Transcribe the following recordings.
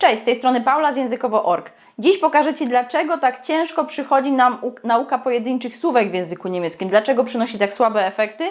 Cześć, z tej strony Paula z językowo.org. Dziś pokażę Ci, dlaczego tak ciężko przychodzi nam nauka pojedynczych słówek w języku niemieckim, dlaczego przynosi tak słabe efekty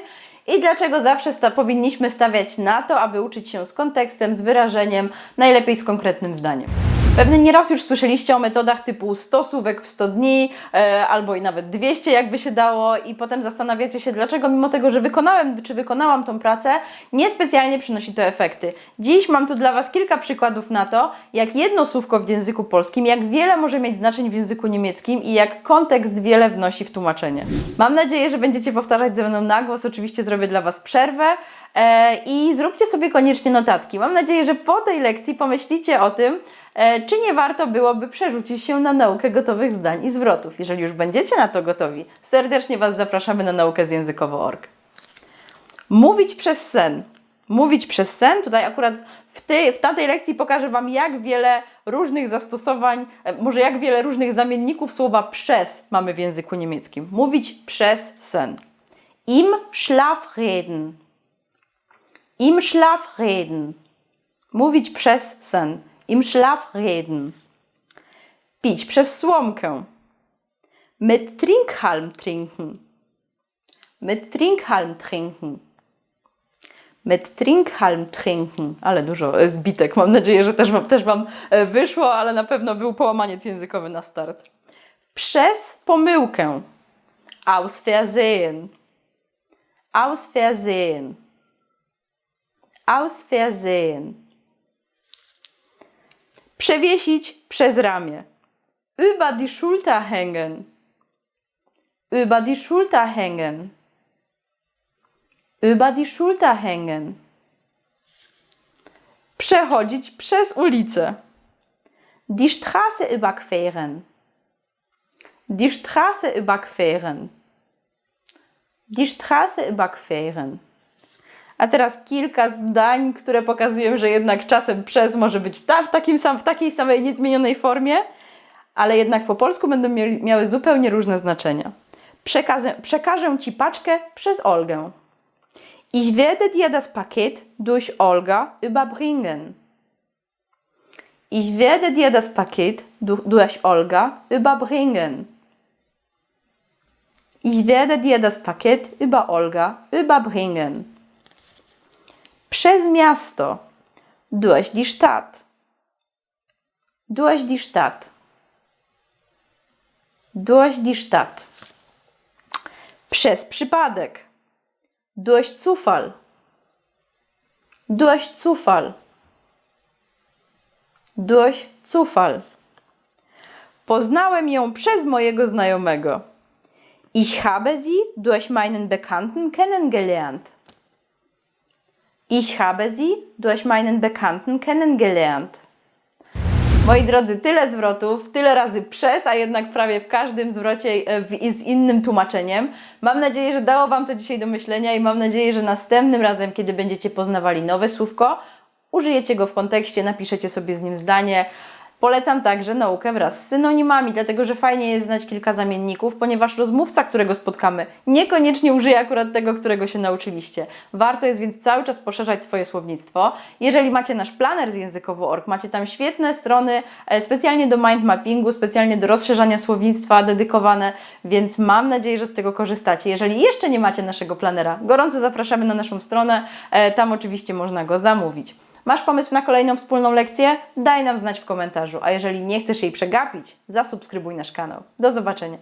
i dlaczego zawsze sta- powinniśmy stawiać na to, aby uczyć się z kontekstem, z wyrażeniem, najlepiej z konkretnym zdaniem. Pewnie nieraz już słyszeliście o metodach typu 100 słówek w 100 dni, e, albo i nawet 200, jakby się dało, i potem zastanawiacie się, dlaczego mimo tego, że wykonałem czy wykonałam tą pracę, niespecjalnie przynosi to efekty. Dziś mam tu dla Was kilka przykładów na to, jak jedno słówko w języku polskim, jak wiele może mieć znaczeń w języku niemieckim i jak kontekst wiele wnosi w tłumaczenie. Mam nadzieję, że będziecie powtarzać ze mną na głos. Oczywiście zrobię dla Was przerwę. E, I zróbcie sobie koniecznie notatki. Mam nadzieję, że po tej lekcji pomyślicie o tym, czy nie warto byłoby przerzucić się na naukę gotowych zdań i zwrotów. Jeżeli już będziecie na to gotowi, serdecznie Was zapraszamy na naukę z językowo.org. Mówić przez sen. Mówić przez sen. Tutaj akurat w, tej, w tamtej lekcji pokażę Wam, jak wiele różnych zastosowań, e, może jak wiele różnych zamienników słowa przez mamy w języku niemieckim. Mówić przez sen. Im Schlaf reden. Im Schlaf reden. Mówić przez sen. Im Schlaf reden. Pić przez słomkę. Mit Trinkhalm trinken. Mit Trinkhalm trinken. Mit Trinkhalm trinken. Ale dużo zbitek. Mam nadzieję, że też wam, też wam e, wyszło, ale na pewno był połamaniec językowy na start. Przez pomyłkę. Aus Versehen. Aus Versehen. Aus Versehen. Przewiesić przez ramię. Über die Schulter hängen. Über die Schulter hängen. Über die Schulter hängen. Przechodzić przez ulicę. Die Straße überqueren. Die Straße überqueren. Die Straße überqueren. A teraz kilka zdań, które pokazują, że jednak czasem przez może być ta, w, takim sam, w takiej samej niezmienionej formie, ale jednak po polsku będą miały zupełnie różne znaczenia. Przekazę, przekażę Ci paczkę przez Olgę. Ich werde dir das Paket durch Olga überbringen. Ich werde dir das Paket du- durch Olga überbringen. Ich werde dir das Paket über Olga überbringen. Przez miasto. Durch die Stadt. Durch die Stadt. Durch die Stadt. Przez przypadek. Durch Zufall. Durch Zufall. Durch Zufall. Poznałem ją przez mojego znajomego. Ich habe sie durch meinen Bekannten kennengelernt. Ich habe sie durch meinen Bekannten kennengelernt. Moi drodzy, tyle zwrotów, tyle razy przez, a jednak prawie w każdym zwrocie e, z innym tłumaczeniem. Mam nadzieję, że dało Wam to dzisiaj do myślenia i mam nadzieję, że następnym razem, kiedy będziecie poznawali nowe słówko, użyjecie go w kontekście, napiszecie sobie z nim zdanie. Polecam także naukę wraz z synonimami, dlatego że fajnie jest znać kilka zamienników, ponieważ rozmówca, którego spotkamy, niekoniecznie użyje akurat tego, którego się nauczyliście. Warto jest więc cały czas poszerzać swoje słownictwo. Jeżeli macie nasz planer z językowo.org, macie tam świetne strony e, specjalnie do mind mappingu, specjalnie do rozszerzania słownictwa dedykowane, więc mam nadzieję, że z tego korzystacie. Jeżeli jeszcze nie macie naszego planera, gorąco zapraszamy na naszą stronę, e, tam oczywiście można go zamówić. Masz pomysł na kolejną wspólną lekcję? Daj nam znać w komentarzu, a jeżeli nie chcesz jej przegapić, zasubskrybuj nasz kanał. Do zobaczenia.